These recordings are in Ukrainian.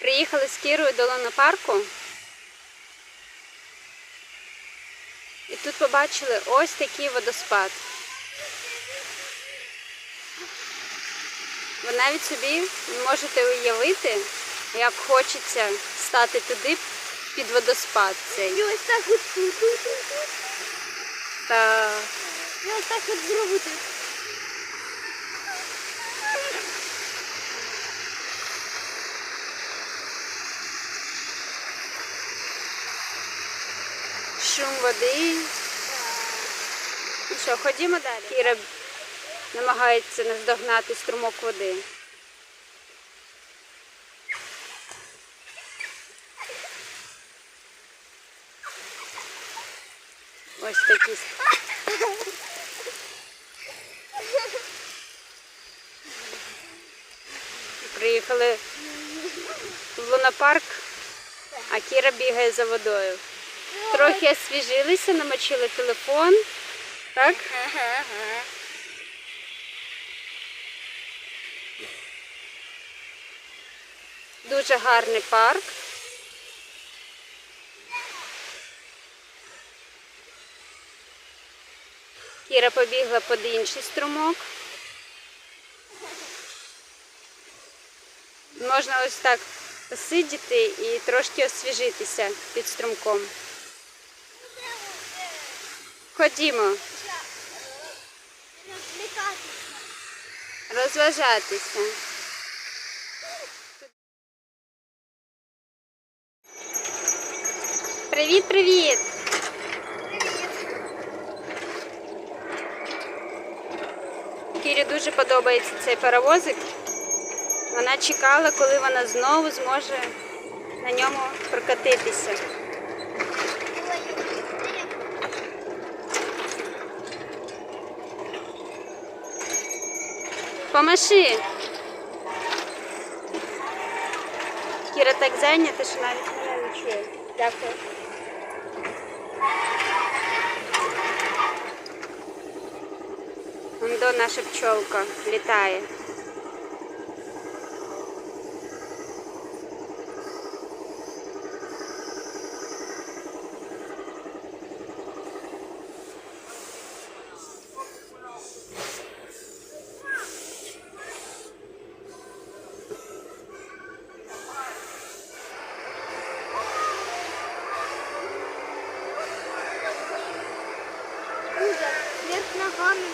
Приїхали з Кірою до лунопарку. І тут побачили ось такий водоспад. Ви навіть собі не можете уявити, як хочеться стати туди під водоспад цей. І ось так от тут, тут, тут, тут. Та І ось так от зробити. Шум води. Ну що, ходімо далі. Кіра намагається наздогнати струмок води. Ось такі. Приїхали в лунопарк, а Кіра бігає за водою. Трохи освіжилися, намочили телефон. Так? Ага, ага. Дуже гарний парк. Кіра побігла під інший струмок. Можна ось так посидіти і трошки освіжитися під струмком. Ходімо, розважатися. Привіт, привіт! Кірі дуже подобається цей паровозик. Вона чекала, коли вона знову зможе на ньому прокатитися. Помаши. Кіра так зайнята, що навіть мене не чує. Дякую. До наша пчолка літає. Ногами.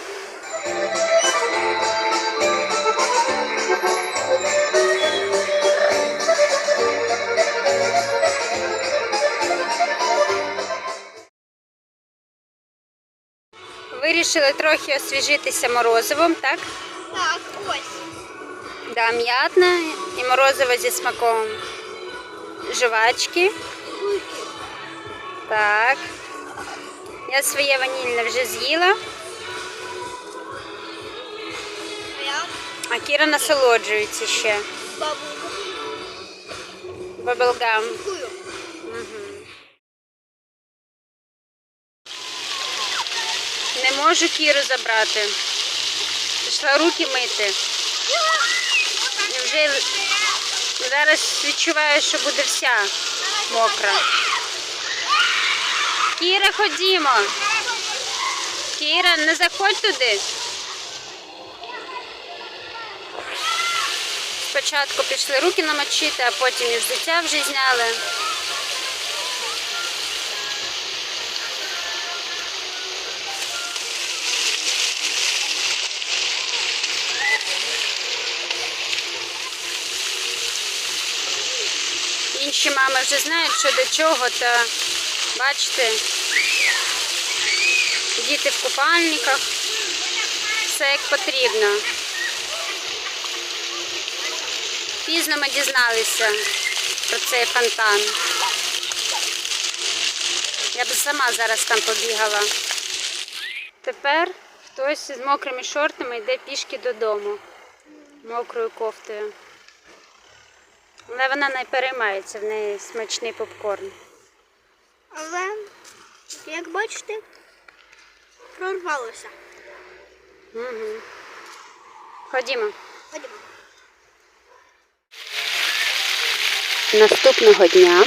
Вирішили трохи освіжитися морозивом, так? Так, ось. Да, м'ятне і морозиво зі смаком жвачки. Так. Я своє ванільне вже з'їла, а Кіра насолоджується ще. Баблгам. Кую. Не можу Кіру забрати. Пішла руки мити. І вже зараз відчуваю, що буде вся мокра. Кіра, ходімо. Кіра, не заходь туди. Спочатку пішли руки намочити, а потім і взуття вже зняли. Інші мами вже знають, що до чого, та бачите, діти в купальниках, все як потрібно. Пізно ми дізналися про цей фонтан. Я б сама зараз там побігала. Тепер хтось з мокрими шортами йде пішки додому, мокрою кофтою. Але вона не переймається, в неї смачний попкорн. Але, як бачите, прорвалося. Угу. Ходімо. Ходімо. Наступного дня